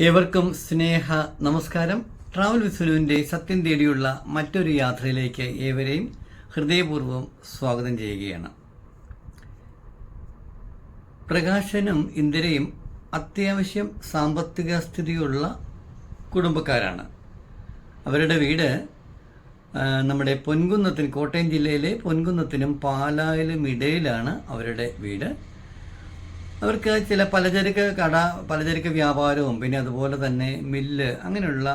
ഏവർക്കും സ്നേഹ നമസ്കാരം. ട്രാവൽ വിസുലുവിന്റെ സത്യം തേടിയുള്ള മറ്റൊരു യാത്രയിലേക്ക് ഏവരെയും ഹൃദയപൂർവം സ്വാഗതം ചെയ്യുകയാണ്. പ്രകാശനും ഇന്ദിരയും അത്യാവശ്യം സാമ്പത്തിക സ്ഥിതിയുള്ള കുടുംബക്കാരാണ്. അവരുടെ വീട് നമ്മുടെ പൊൻകുന്നത്തിന് കോട്ടയം ജില്ലയിലെ പൊൻകുന്നത്തിനും പാലായിലും ഇടയിലാണ് അവരുടെ വീട്. അവർക്ക് ചില പലചരക്ക് കട പലചരക്ക് വ്യാപാരവും പിന്നെ അതുപോലെ തന്നെ മില്ല് അങ്ങനെയുള്ള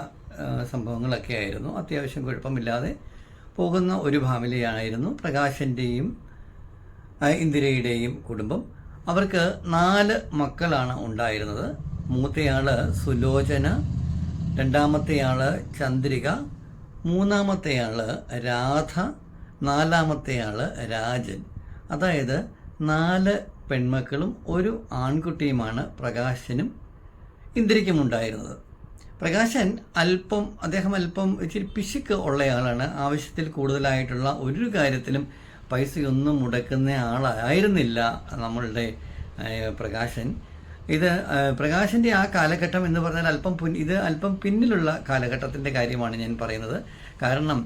സംഭവങ്ങളൊക്കെ ആയിരുന്നു. അത്യാവശ്യം കുഴപ്പമില്ലാതെ പോകുന്ന ഒരു ഫാമിലിയായിരുന്നു പ്രകാശന്റെയും ഇന്ദിരയുടെയും കുടുംബം. അവർക്ക് നാല് മക്കളാണ് ഉണ്ടായിരുന്നത്. മൂത്തയാൾ സുലോചന രണ്ടാമത്തെയാൾ ചന്ദ്രിക മൂന്നാമത്തെയാൾ രാധ നാലാമത്തെയാൾ രാജൻ. അതായത് നാല് പെൺമക്കളും ഒരു ആൺകുട്ടിയുമാണ് പ്രകാശനും ഇന്ദ്രിക്കുമുണ്ടായിരുന്നത്. പ്രകാശൻ അല്പം അദ്ദേഹം അല്പം ഇച്ചിരി പിശുക്ക് ഉള്ളയാളാണ്. ആവശ്യത്തിൽ കൂടുതലായിട്ടുള്ള ഒരു കാര്യത്തിലും പൈസയൊന്നും മുടക്കുന്ന ആളായിരുന്നില്ല നമ്മളുടെ പ്രകാശൻ. ഇത് പ്രകാശന്റെ ആ കാലഘട്ടം എന്ന് പറഞ്ഞാൽ അല്പം ഇത് അല്പം പിന്നിലുള്ള കാലഘട്ടത്തിന്റെ കാര്യമാണ് ഞാൻ പറയുന്നത്. കാരണം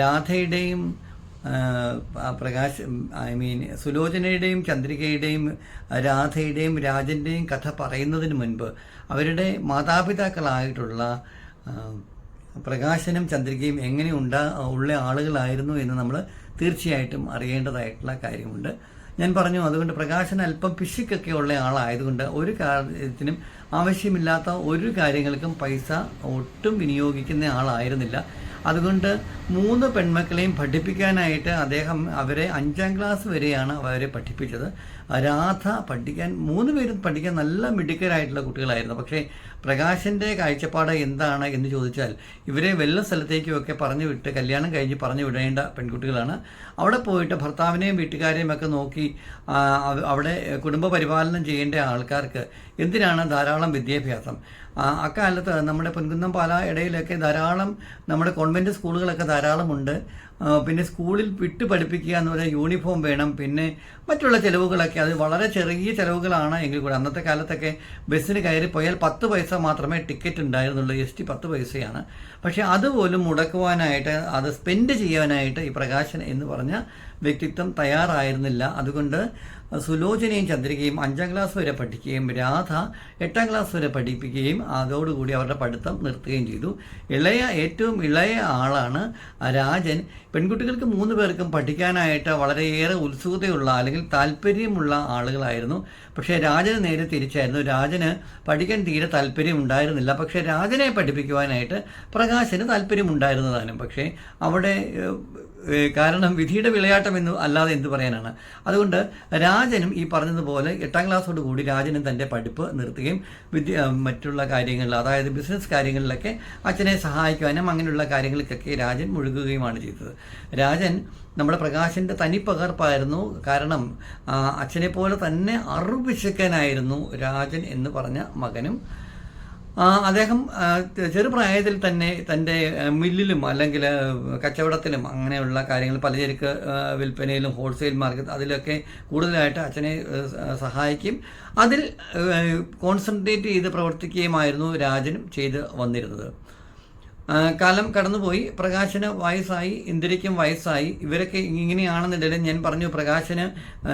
രാധയുടെയും പ്രകാശ് ഐ മീൻ സുലോചനയുടെയും ചന്ദ്രികയുടെയും രാധയുടെയും രാജന്റെയും കഥ പറയുന്നതിന് മുൻപ് അവരുടെ മാതാപിതാക്കളായിട്ടുള്ള പ്രകാശനും ചന്ദ്രികയും എങ്ങനെ ഉണ്ടാ ഉള്ള ആളുകളായിരുന്നു എന്ന് നമ്മൾ തീർച്ചയായിട്ടും അറിയേണ്ടതായിട്ടുള്ള കാര്യമുണ്ട്. ഞാൻ പറഞ്ഞു അതുകൊണ്ട് പ്രകാശൻ അല്പം പിശുക്കൊക്കെ ഉള്ള ആളായതുകൊണ്ട് ഒരു കാര്യത്തിനും ആവശ്യമില്ലാത്ത ഒരു കാര്യങ്ങൾക്കും പൈസ ഒട്ടും വിനിയോഗിക്കുന്ന ആളായിരുന്നില്ല. അതുകൊണ്ട് മൂന്ന് പെൺമക്കളെയും പഠിപ്പിക്കാനായിട്ട് അദ്ദേഹം അവരെ അഞ്ചാം ക്ലാസ് വരെയാണ് അവരെ പഠിപ്പിച്ചത്. രാധ പഠിക്കാൻ മൂന്ന് പേരും പഠിക്കാൻ നല്ല മിടുക്കരായിട്ടുള്ള കുട്ടികളായിരുന്നു. പക്ഷേ പ്രകാശന്റെ കാഴ്ചപ്പാട് എന്താണ് എന്ന് ചോദിച്ചാൽ ഇവരെ വല്ല സ്ഥലത്തേക്കുമൊക്കെ പറഞ്ഞു വിട്ട് കല്യാണം കഴിഞ്ഞ് പറഞ്ഞു വിടേണ്ട പെൺകുട്ടികളാണ്. അവിടെ പോയിട്ട് ഭർത്താവിനെയും വീട്ടുകാരെയും ഒക്കെ നോക്കി അവിടെ കുടുംബ പരിപാലനം ചെയ്യേണ്ട ആൾക്കാർക്ക് എന്തിനാണ് ധാരാളം വിദ്യാഭ്യാസം? അക്കാലത്ത് നമ്മുടെ പൊൻകുന്നം പാല ഇടയിലൊക്കെ ധാരാളം നമ്മുടെ കോൺവെന്റ് സ്കൂളുകളൊക്കെ ധാരാളമുണ്ട്. പിന്നെ സ്കൂളിൽ വിട്ട് പഠിപ്പിക്കുക എന്ന് പറഞ്ഞാൽ യൂണിഫോം വേണം. പിന്നെ മറ്റുള്ള ചിലവുകളൊക്കെ അത് വളരെ ചെറിയ ചിലവുകളാണ് എങ്കിൽ കൂടെ. അന്നത്തെ കാലത്തൊക്കെ ബസ്സിന് കയറി പോയാൽ പത്ത് പൈസ മാത്രമേ ടിക്കറ്റ് ഉണ്ടായിരുന്നുള്ളൂ. എസ് ടി പത്ത് പൈസയാണ്. പക്ഷേ അതുപോലും മുടക്കുവാനായിട്ട് അത് സ്പെൻഡ് ചെയ്യാനായിട്ട് ഈ പ്രകാശൻ എന്ന് പറഞ്ഞ വ്യക്തിത്വം തയ്യാറായിരുന്നില്ല. അതുകൊണ്ട് സുലോചനയും ചന്ദ്രികയും അഞ്ചാം ക്ലാസ് വരെ പഠിക്കുകയും രാധ എട്ടാം ക്ലാസ് വരെ പഠിപ്പിക്കുകയും അതോടുകൂടി അവരുടെ പഠിത്തം നിർത്തുകയും ചെയ്തു. ഇളയ ഏറ്റവും ഇളയ ആളാണ് രാജൻ. പെൺകുട്ടികൾക്ക് മൂന്ന് പേർക്കും പഠിക്കാനായിട്ട് വളരെയേറെ ഉത്സുകതയുള്ള അല്ലെങ്കിൽ താല്പര്യമുള്ള ആളുകളായിരുന്നു. പക്ഷേ രാജന് നേരെ തിരിച്ചായിരുന്നു. രാജന് പഠിക്കാൻ തീരെ താല്പര്യം ഉണ്ടായിരുന്നില്ല. പക്ഷേ രാജനെ പഠിപ്പിക്കുവാനായിട്ട് പ്രകാശന് താല്പര്യമുണ്ടായിരുന്നതാനും. പക്ഷേ അവിടെ കാരണം വിധിയുടെ വിളയാട്ടം എന്ന് അല്ലാതെ എന്ത് പറയാനാണ്? അതുകൊണ്ട് രാജനും ഈ പറഞ്ഞതുപോലെ എട്ടാം ക്ലാസ്സോട് കൂടി രാജനും തന്റെ പഠിപ്പ് നിർത്തുകയും വിദ്യ മറ്റുള്ള കാര്യങ്ങളിൽ അതായത് ബിസിനസ് കാര്യങ്ങളിലൊക്കെ അച്ഛനെ സഹായിക്കുവാനും അങ്ങനെയുള്ള കാര്യങ്ങൾക്കൊക്കെ രാജൻ മുഴുകുകയുമാണ് ചെയ്തത്. രാജൻ നമ്മുടെ പ്രകാശിന്റെ തനിപ്പകർപ്പായിരുന്നു. കാരണം അച്ഛനെ പോലെ തന്നെ അറുപിശുക്കനായിരുന്നു രാജൻ എന്ന് പറഞ്ഞ മകനും. അദ്ദേഹം ചെറുപ്രായത്തിൽ തന്നെ തന്റെ മില്ലിലും അല്ലെങ്കിൽ കച്ചവടത്തിലും അങ്ങനെയുള്ള കാര്യങ്ങൾ പലചരക്ക് വിൽപ്പനയിലും ഹോൾസെയിൽ മാർക്കറ്റ് അതിലൊക്കെ കൂടുതലായിട്ട് അച്ഛനെ സഹായിക്കും. അതിൽ കോൺസെൻട്രേറ്റ് ചെയ്ത് പ്രവർത്തിക്കുകയുമായിരുന്നു രാജനും ചെയ്ത് വന്നിരുന്നത്. കാലം കടന്നുപോയി. പ്രകാശന് വയസ്സായി ഇന്ദിരയ്ക്കും വയസ്സായി. ഇവരൊക്കെ ഇങ്ങനെയാണെന്നുണ്ടെങ്കിൽ ഞാൻ പറഞ്ഞു. പ്രകാശന്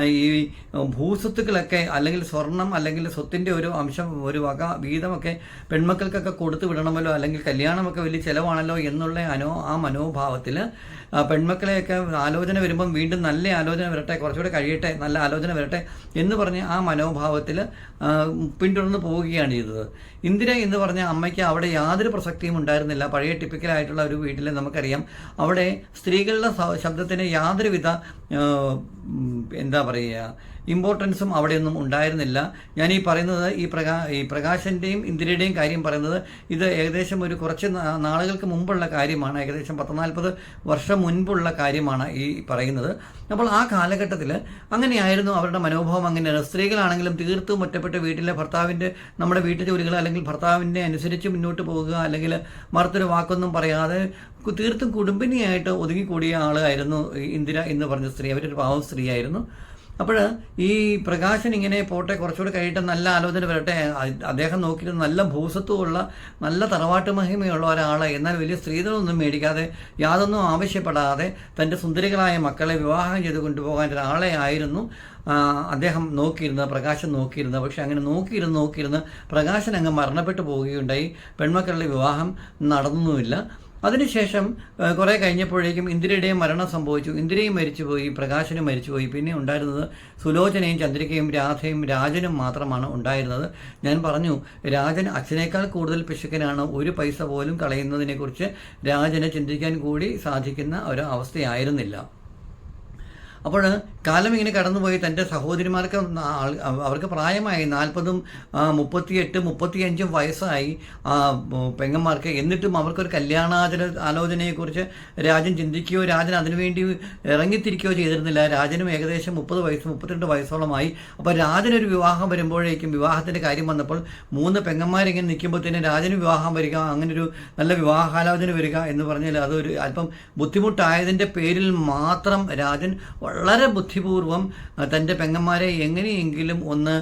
ഈ ഭൂസ്വത്തുക്കളൊക്കെ അല്ലെങ്കിൽ സ്വർണം അല്ലെങ്കിൽ സ്വത്തിന്റെ ഒരു അംശം ഒരു വക വീതമൊക്കെ പെൺമക്കൾക്കൊക്കെ കൊടുത്തു വിടണമല്ലോ അല്ലെങ്കിൽ കല്യാണമൊക്കെ വലിയ ചിലവാണല്ലോ എന്നുള്ള അനോ ആ മനോഭാവത്തിൽ പെൺമക്കളെയൊക്കെ ആലോചന വരുമ്പം വീണ്ടും നല്ല ആലോചന വരട്ടെ കുറച്ചുകൂടെ കഴിയട്ടെ നല്ല ആലോചന വരട്ടെ എന്ന് പറഞ്ഞ് ആ മനോഭാവത്തിൽ പിന്തുടർന്ന് പോവുകയാണ് ചെയ്തത്. ഇന്ദിര എന്ന് പറഞ്ഞ അമ്മയ്ക്ക് അവിടെ യാതൊരു പ്രസക്തിയും ഉണ്ടായിരുന്നില്ല. പഴയ ടിപ്പിക്കലായിട്ടുള്ള ഒരു വീട്ടിൽ നമുക്കറിയാം. അവിടെ സ്ത്രീകളുടെ ശബ്ദത്തിന് യാതൊരുവിധ എന്താ പറയുക ഇമ്പോർട്ടൻസും അവിടെയൊന്നും ഉണ്ടായിരുന്നില്ല. ഞാൻ ഈ പറയുന്നത് ഈ പ്രകാ ഈ പ്രകാശന്റെയും ഇന്ദിരയുടെയും കാര്യം പറയുന്നത് ഇത് ഏകദേശം ഒരു കുറച്ച് നാളുകൾക്ക് മുമ്പുള്ള കാര്യമാണ്. ഏകദേശം പത്ത് നാൽപ്പത് വർഷം മുൻപുള്ള കാര്യമാണ് ഈ പറയുന്നത്. അപ്പോൾ ആ കാലഘട്ടത്തിൽ അങ്ങനെയായിരുന്നു അവരുടെ മനോഭാവം അങ്ങനെയാണ്. സ്ത്രീകളാണെങ്കിലും തീർത്തും ഒറ്റപ്പെട്ട വീട്ടിലെ ഭർത്താവിന്റെ നമ്മുടെ വീട്ടു ജോലികൾ അല്ലെങ്കിൽ ഭർത്താവിന്റെ അനുസരിച്ച് മുന്നോട്ട് പോകുക അല്ലെങ്കിൽ മറുത്തൊരു വാക്കൊന്നും പറയാതെ തീർത്തും കുടുംബിനിയായിട്ട് ഒതുങ്ങിക്കൂടിയ ആളായിരുന്നു ഇന്ദിര എന്ന് പറഞ്ഞ സ്ത്രീ. അവരൊരു പാവം സ്ത്രീയായിരുന്നു. അപ്പോൾ ഈ പ്രകാശൻ ഇങ്ങനെ പോട്ടെ കുറച്ചുകൂടി കഴിയിട്ട് നല്ല ആലോചന വരട്ടെ. അദ്ദേഹം നോക്കിയിട്ട് നല്ല ഭൂസത്വമുള്ള നല്ല തറവാട്ട് മഹിമയുള്ള ഒരാളെ എന്നാൽ വലിയ സ്ത്രീകളൊന്നും മേടിക്കാതെ യാതൊന്നും ആവശ്യപ്പെടാതെ തന്റെ സുന്ദരികളായ മക്കളെ വിവാഹം ചെയ്ത് കൊണ്ടുപോകാൻ ഒരാളെ ആയിരുന്നു അദ്ദേഹം നോക്കിയിരുന്നത് പ്രകാശൻ നോക്കിയിരുന്നത്. പക്ഷെ അങ്ങനെ നോക്കിയിരുന്ന് നോക്കിയിരുന്ന് പ്രകാശൻ അങ്ങ് മരണപ്പെട്ടു പോവുകയുണ്ടായി. പെൺമക്കളുടെ വിവാഹം നടന്നുമില്ല. അതിനുശേഷം കുറേ കഴിഞ്ഞപ്പോഴേക്കും ഇന്ദിരയുടെയും മരണം സംഭവിച്ചു. ഇന്ദിരയും മരിച്ചുപോയി പ്രകാശനും മരിച്ചുപോയി. പിന്നെ ഉണ്ടായിരുന്നത് സുലോചനയും ചന്ദ്രികയും രാധയും രാജനും മാത്രമാണ് ഉണ്ടായിരുന്നത്. ഞാൻ പറഞ്ഞു രാജൻ അച്ഛനേക്കാൾ കൂടുതൽ പിശുക്കനാണ്. ഒരു പൈസ പോലും കളയുന്നതിനെക്കുറിച്ച് രാജനെ ചിന്തിക്കാൻ കൂടി സാധിക്കുന്ന ഒരു അവസ്ഥയായിരുന്നില്ല. അപ്പോൾ കാലം ഇങ്ങനെ കടന്നുപോയി തന്റെ സഹോദരിമാർക്ക് അവർക്ക് പ്രായമായി നാൽപ്പതും മുപ്പത്തിയെട്ട് മുപ്പത്തിയഞ്ചും വയസ്സായി പെങ്ങന്മാർക്ക്. എന്നിട്ടും അവർക്കൊരു കല്യാണാചര ആലോചനയെക്കുറിച്ച് രാജൻ ചിന്തിക്കുകയോ രാജൻ അതിനുവേണ്ടി ഇറങ്ങിത്തിരിക്കുകയോ ചെയ്തിരുന്നില്ല. രാജനും ഏകദേശം മുപ്പത് വയസ്സ് മുപ്പത്തിരണ്ട് വയസ്സോളമായി. അപ്പോൾ രാജനൊരു വിവാഹം വരുമ്പോഴേക്കും വിവാഹത്തിന്റെ കാര്യം വന്നപ്പോൾ മൂന്ന് പെങ്ങന്മാരിങ്ങനെ നിൽക്കുമ്പോൾ തന്നെ രാജന് വിവാഹം വരിക അങ്ങനൊരു നല്ല വിവാഹാലോചന വരിക എന്ന് പറഞ്ഞാൽ അതൊരു അല്പം ബുദ്ധിമുട്ടായതിന്റെ പേരിൽ മാത്രം രാജൻ വളരെ ബുദ്ധിപൂർവം തന്റെ പെങ്ങന്മാരെ എങ്ങനെയെങ്കിലും ഒന്ന്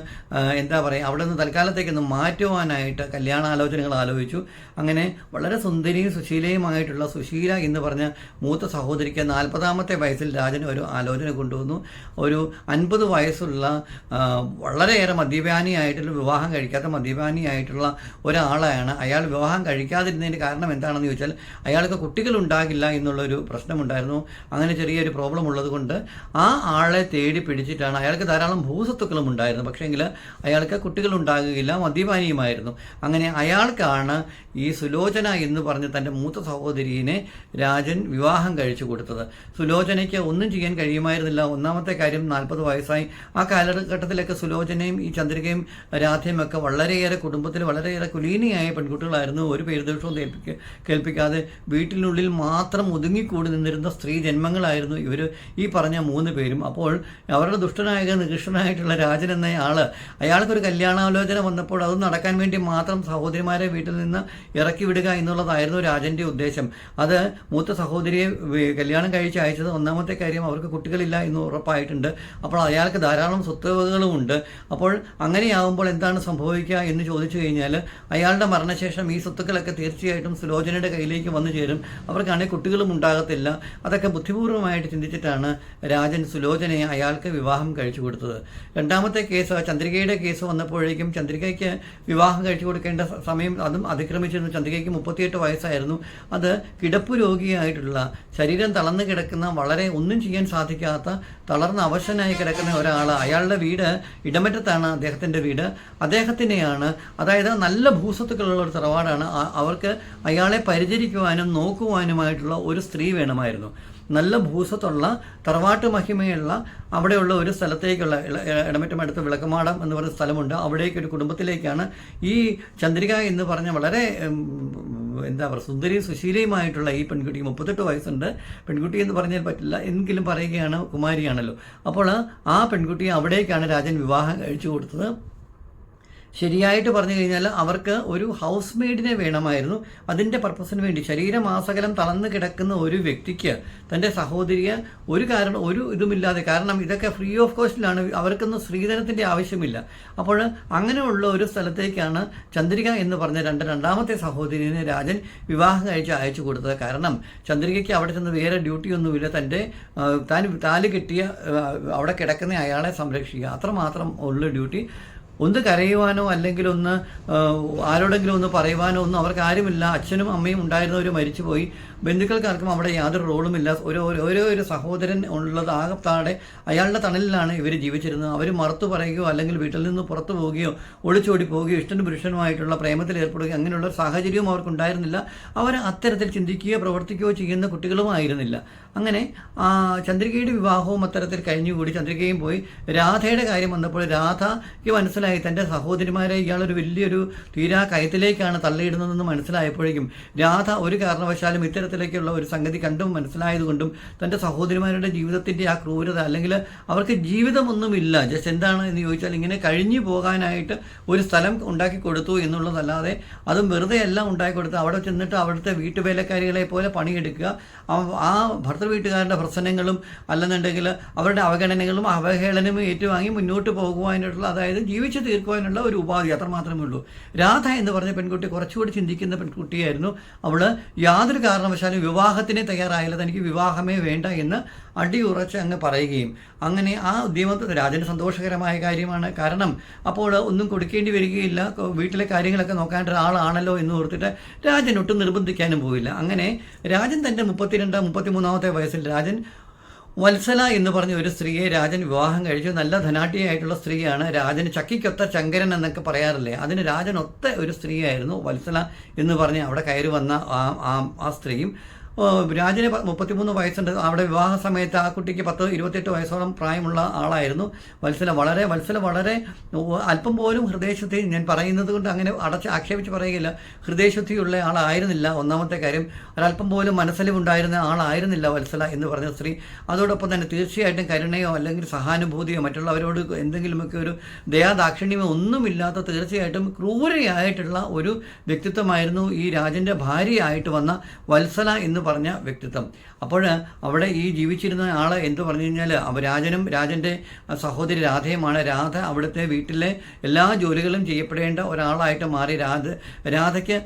എന്താ പറയുക അവിടെ നിന്ന് തൽക്കാലത്തേക്കൊന്ന് മാറ്റുവാനായിട്ട് കല്യാണാലോചനകൾ ആലോചിച്ചു. അങ്ങനെ വളരെ സുന്ദരിയും സുശീലയുമായിട്ടുള്ള സുശീല എന്ന് പറഞ്ഞ മൂത്ത സഹോദരിക്ക് നാൽപ്പതാമത്തെ വയസ്സിൽ രാജൻ ഒരു ആലോചന കൊണ്ടുവന്നു. ഒരു അൻപത് വയസ്സുള്ള വളരെയേറെ മദ്യപാനിയായിട്ടുള്ള വിവാഹം കഴിക്കാത്ത മദ്യപാനിയായിട്ടുള്ള ഒരാളാണ് അയാൾ. വിവാഹം കഴിക്കാതിരുന്നതിന്റെ കാരണം എന്താണെന്ന് ചോദിച്ചാൽ അയാൾക്ക് കുട്ടികളുണ്ടാകില്ല എന്നുള്ളൊരു പ്രശ്നമുണ്ടായിരുന്നു. അങ്ങനെ ചെറിയൊരു പ്രോബ്ലം ഉള്ളത് കൊണ്ട് ആ ആളെ തേടി പിടിച്ചിട്ടാണ് അയാൾക്ക് ധാരാളം ഭൂസ്വത്തുക്കളും ഉണ്ടായിരുന്നു. പക്ഷേങ്കിൽ അയാൾക്ക് കുട്ടികൾ ഉണ്ടാകുകയില്ല മദ്യപാനിയുമായിരുന്നു. അങ്ങനെ അയാൾക്കാണ് ഈ സുലോചന എന്ന് പറഞ്ഞ് തന്റെ മൂത്ത സഹോദരിയെ രാജൻ വിവാഹം കഴിച്ചു കൊടുത്തത്. സുലോചനയ്ക്ക് ഒന്നും ചെയ്യാൻ കഴിയുമായിരുന്നില്ല. ഒന്നാമത്തെ കാര്യം നാൽപ്പത് വയസ്സായി. ആ കാലഘട്ടത്തിലൊക്കെ സുലോചനയും ഈ ചന്ദ്രികയും രാധയും ഒക്കെ വളരെയേറെ കുടുംബത്തിൽ വളരെയേറെ കുലീനയായ പെൺകുട്ടികളായിരുന്നു. ഒരു പേരുദോഷവും കേൾപ്പിക്ക കേൾപ്പിക്കാതെ വീട്ടിനുള്ളിൽ മാത്രം ഒതുങ്ങിക്കൂടി നിന്നിരുന്ന സ്ത്രീ ജന്മങ്ങളായിരുന്നു ഇവർ ഈ പറഞ്ഞ മൂന്ന് പേരും. അപ്പോൾ അവരുടെ ദുഷ്ടനായ നികൃഷ്ടനായിട്ടുള്ള രാജൻ എന്ന ആൾ അയാൾക്കൊരു കല്യാണാലോചന വന്നപ്പോൾ അത് നടക്കാൻ വേണ്ടി മാത്രം സഹോദരിമാരെ വീട്ടിൽ നിന്ന് ഇറക്കി വിടുക എന്നുള്ളതായിരുന്നു രാജന്റെ ഉദ്ദേശം. അത് മൂത്ത സഹോദരിയെ കല്യാണം കഴിച്ച് അയച്ചത് ഒന്നാമത്തെ കാര്യം അവർക്ക് കുട്ടികളില്ല എന്ന് ഉറപ്പായിട്ടുണ്ട്. അപ്പോൾ അയാൾക്ക് ധാരാളം സ്വത്തുവകകളും ഉണ്ട്. അപ്പോൾ അങ്ങനെയാവുമ്പോൾ എന്താണ് സംഭവിക്കുക എന്ന് ചോദിച്ചു കഴിഞ്ഞാൽ അയാളുടെ മരണശേഷം ഈ സ്വത്തുക്കളൊക്കെ തീർച്ചയായിട്ടും സുലോചനയുടെ കയ്യിലേക്ക് വന്നു ചേരും. അവർക്കാണെങ്കിൽ കുട്ടികളും ഉണ്ടാകത്തില്ല. അതൊക്കെ ബുദ്ധിപൂർവമായിട്ട് ചിന്തിച്ചിട്ടാണ് രാജൻ സുലോചനയെ അയാൾക്ക് വിവാഹം കഴിച്ചു കൊടുത്തത്. രണ്ടാമത്തെ കേസ് ചന്ദ്രികയുടെ കേസ് വന്നപ്പോഴേക്കും ചന്ദ്രികയ്ക്ക് വിവാഹം കഴിച്ചു കൊടുക്കേണ്ട സമയം അതും അതിക്രമിച്ചിരുന്നു. ചന്ദ്രികയ്ക്ക് മുപ്പത്തിയെട്ട് വയസ്സായിരുന്നു. അത് കിടപ്പ് രോഗിയായിട്ടുള്ള ശരീരം തളർന്നു കിടക്കുന്ന വളരെ ഒന്നും ചെയ്യാൻ സാധിക്കാത്ത തളർന്ന അവശനായി കിടക്കുന്ന ഒരാൾ അയാളുടെ വീട് ഇടമറ്റത്താണ് അദ്ദേഹത്തിന്റെ വീട്. അദ്ദേഹത്തിനെയാണ് അതായത് നല്ല ഭൂസ്വത്തുക്കളുള്ള ഒരു തറവാടാണ്. അവർക്ക് അയാളെ പരിചരിക്കുവാനും നോക്കുവാനുമായിട്ടുള്ള ഒരു സ്ത്രീ വേണമായിരുന്നു. നല്ല ഭൂസത്തുള്ള തറവാട്ട് മഹിമയുള്ള അവിടെയുള്ള ഒരു സ്ഥലത്തേക്കുള്ള ഇടമറ്റം അടുത്ത് വിളക്കമാടം എന്ന് പറയുന്ന സ്ഥലമുണ്ട്. അവിടേക്ക് ഒരു കുടുംബത്തിലേക്കാണ് ഈ ചന്ദ്രിക എന്ന് പറഞ്ഞ വളരെ എന്താ പറയുക സുന്ദരിയും സുശീലയുമായിട്ടുള്ള ഈ പെൺകുട്ടിക്ക് മുപ്പത്തെട്ട് വയസ്സുണ്ട്. പെൺകുട്ടി എന്ന് പറഞ്ഞാൽ പറ്റില്ല. എങ്കിലും പറയുകയാണ് കുമാരിയാണല്ലോ. അപ്പോൾ ആ പെൺകുട്ടിയെ അവിടേക്കാണ് രാജൻ വിവാഹം കഴിച്ചു കൊടുത്തത്. ശരിയായിട്ട് പറഞ്ഞു കഴിഞ്ഞാൽ അവർക്ക് ഒരു ഹൗസ് മെയ്ഡിനെ വേണമായിരുന്നു. അതിന്റെ പർപ്പസിന് വേണ്ടി ശരീരമാസകലം തളർന്നു കിടക്കുന്ന ഒരു വ്യക്തിക്ക് തന്റെ സഹോദരിയെ ഒരു കാരണം ഒരു ഇതുമില്ലാതെ കാരണം ഇതൊക്കെ ഫ്രീ ഓഫ് കോസ്റ്റിലാണ് അവർക്കൊന്നും സ്ത്രീധനത്തിന്റെ ആവശ്യമില്ല. അപ്പോൾ അങ്ങനെയുള്ള ഒരു സ്ഥലത്തേക്കാണ് ചന്ദ്രിക എന്ന് പറഞ്ഞ രണ്ട് രണ്ടാമത്തെ സഹോദരിനെ രാജൻ വിവാഹം കഴിച്ച് അയച്ചു കൊടുത്തത്. കാരണം ചന്ദ്രികയ്ക്ക് അവിടെ ചെന്ന് വേറെ ഡ്യൂട്ടി ഒന്നുമില്ല. തന്റെ താൻ താൽ കിട്ടിയ അവിടെ കിടക്കുന്ന അയാളെ സംരക്ഷിക്കുക. അത്രമാത്രം ഉള്ള ഡ്യൂട്ടി ഒന്ന് കരയുവാനോ അല്ലെങ്കിൽ ഒന്ന് ആരോടെങ്കിലും ഒന്ന് പറയുവാനോ ഒന്നും അവർക്ക് ആരുമില്ല. അച്ഛനും അമ്മയും ഉണ്ടായിരുന്നവർ മരിച്ചുപോയി. ബന്ധുക്കൾക്കാർക്കും അവിടെ യാതൊരു റോളുമില്ല. ഓരോ ഓരോ ഒരു സഹോദരൻ ഉള്ളത് ആകത്താടെ അയാളുടെ തണലിലാണ് ഇവർ ജീവിച്ചിരുന്നത്. അവർ മറുത്തു പറയുകയോ അല്ലെങ്കിൽ വീട്ടിൽ നിന്ന് പുറത്തു പോവുകയോ ഒളിച്ചോടി പോവുകയോ ഇഷ്ടനും പുരുഷനുമായിട്ടുള്ള പ്രേമത്തിൽ ഏർപ്പെടുകയോ അങ്ങനെയുള്ള സാഹചര്യവും അവർക്കുണ്ടായിരുന്നില്ല. അവർ അത്തരത്തിൽ ചിന്തിക്കുകയോ പ്രവർത്തിക്കുകയോ ചെയ്യുന്ന കുട്ടികളുമായിരുന്നില്ല. അങ്ങനെ ചന്ദ്രികയുടെ വിവാഹവും അത്തരത്തിൽ കഴിഞ്ഞുകൂടി. ചന്ദ്രികയും പോയി. രാധയുടെ കാര്യം വന്നപ്പോൾ രാധയ്ക്ക് മനസ്സിലായി. തന്റെ സഹോദരിമാരെ ഇയാളൊരു വലിയൊരു തീരാ കയത്തിലേക്കാണ് തള്ളിയിടുന്നതെന്ന് മനസ്സിലായപ്പോഴേക്കും രാധ ഒരു കാരണവശാലും ഇത്തരത്തിലേക്കുള്ള ഒരു സംഗതി കണ്ടും മനസ്സിലായതുകൊണ്ടും തന്റെ സഹോദരിമാരുടെ ജീവിതത്തിന്റെ ആ ക്രൂരത അല്ലെങ്കിൽ അവർക്ക് ജീവിതമൊന്നുമില്ല. ജസ്റ്റ് എന്താണ് എന്ന് ചോദിച്ചാൽ ഇങ്ങനെ കഴിഞ്ഞു പോകാനായിട്ട് ഒരു സ്ഥലം ഉണ്ടാക്കി കൊടുത്തു എന്നുള്ളതല്ലാതെ അതും വെറുതെ എല്ലാം ഉണ്ടാക്കി കൊടുത്ത് അവിടെ ചെന്നിട്ട് അവിടുത്തെ വീട്ടുവേലക്കാരികളെ പോലെ പണിയെടുക്കുക. ആ ഭർത്തൃ വീട്ടുകാരുടെ പ്രശ്നങ്ങളും അല്ലെന്നുണ്ടെങ്കിൽ അവരുടെ അവഗണനകളും അവഹേളനവും ഏറ്റുവാങ്ങി മുന്നോട്ട് പോകുവാനായിട്ടുള്ള അതായത് ജീവിച്ചു തീർക്കുവാനുള്ള ഒരു ഉപാധി അത്രമാത്രമേ ഉള്ളൂ. രാധ എന്ന് പറഞ്ഞ പെൺകുട്ടി കുറച്ചുകൂടി ചിന്തിക്കുന്ന പെൺകുട്ടിയായിരുന്നു. അവൾ യാതൊരു കാരണവശാലും വിവാഹത്തിന് തയ്യാറായില്ല. തനിക്ക് വിവാഹമേ വേണ്ട എന്ന് അടിയുറച്ച് അങ്ങ് പറയുകയും അങ്ങനെ ആ ഉദ്യമത്തിന് രാജന് സന്തോഷകരമായ കാര്യമാണ്. കാരണം അപ്പോൾ ഒന്നും കൊടുക്കേണ്ടി വരികയില്ല. വീട്ടിലെ കാര്യങ്ങളൊക്കെ നോക്കാൻ ഒരാളാണല്ലോ എന്ന് ഓർത്തിട്ട് രാജൻ ഒട്ടും നിർബന്ധിക്കാനും പോയില്ല അങ്ങനെ രാജൻ തന്റെ മുപ്പത്തിരണ്ട് മുപ്പത്തിമൂന്നാമത്തെ വയസ്സിൽ രാജൻ വത്സല എന്ന് പറഞ്ഞ ഒരു സ്ത്രീയെ രാജൻ വിവാഹം കഴിച്ചു. നല്ല ധനാഢ്യയായിട്ടുള്ള സ്ത്രീയാണ്. രാജന് ചക്കിക്കൊത്ത ചങ്കരൻ എന്നൊക്കെ പറയാറില്ലേ? അതിന് രാജൻ ഒത്ത ഒരു സ്ത്രീയായിരുന്നു വത്സല എന്ന് പറഞ്ഞ് അവിടെ കയറി വന്ന ആ ആ- സ്ത്രീയും രാജന് മുപ്പത്തിമൂന്ന് വയസ്സുണ്ട്. അവിടെ വിവാഹ സമയത്ത് ആ കുട്ടിക്ക് പത്ത് ഇരുപത്തെട്ട് വയസ്സോളം പ്രായമുള്ള ആളായിരുന്നു. വത്സല വളരെ വത്സല വളരെ അല്പം പോലും ഹൃദയശുദ്ധി ഞാൻ പറയുന്നത് കൊണ്ട് അങ്ങനെ അടച്ച് ആക്ഷേപിച്ച് പറയുകയില്ല. ഹൃദയശുദ്ധിയുള്ള ആളായിരുന്നില്ല. ഒന്നാമത്തെ കാര്യം ഒരല്പം പോലും മനസ്സിലുണ്ടായിരുന്ന ആളായിരുന്നില്ല വത്സല എന്ന് പറഞ്ഞ സ്ത്രീ. അതോടൊപ്പം തന്നെ തീർച്ചയായിട്ടും കരുണയോ അല്ലെങ്കിൽ സഹാനുഭൂതിയോ മറ്റുള്ളവരോട് എന്തെങ്കിലുമൊക്കെ ഒരു ദയാദാക്ഷിണ്യമോ ഒന്നുമില്ലാത്ത തീർച്ചയായിട്ടും ക്രൂരയായിട്ടുള്ള ഒരു വ്യക്തിത്വമായിരുന്നു ഈ രാജന്റെ ഭാര്യയായിട്ട് വന്ന വത്സല എന്ന് പറഞ്ഞ വ്യക്തിത്വം. അപ്പോൾ അവിടെ ഈ ജീവിച്ചിരുന്ന ആൾ എന്ത് പറഞ്ഞു കഴിഞ്ഞാൽ രാജനും രാജന്റെ സഹോദരി രാധയുമാണ്. രാധ അവിടുത്തെ വീട്ടിലെ എല്ലാ ജോലികളും ചെയ്യപ്പെടേണ്ട ഒരാളായിട്ട് മാറി. രാധ രാധയ്ക്ക്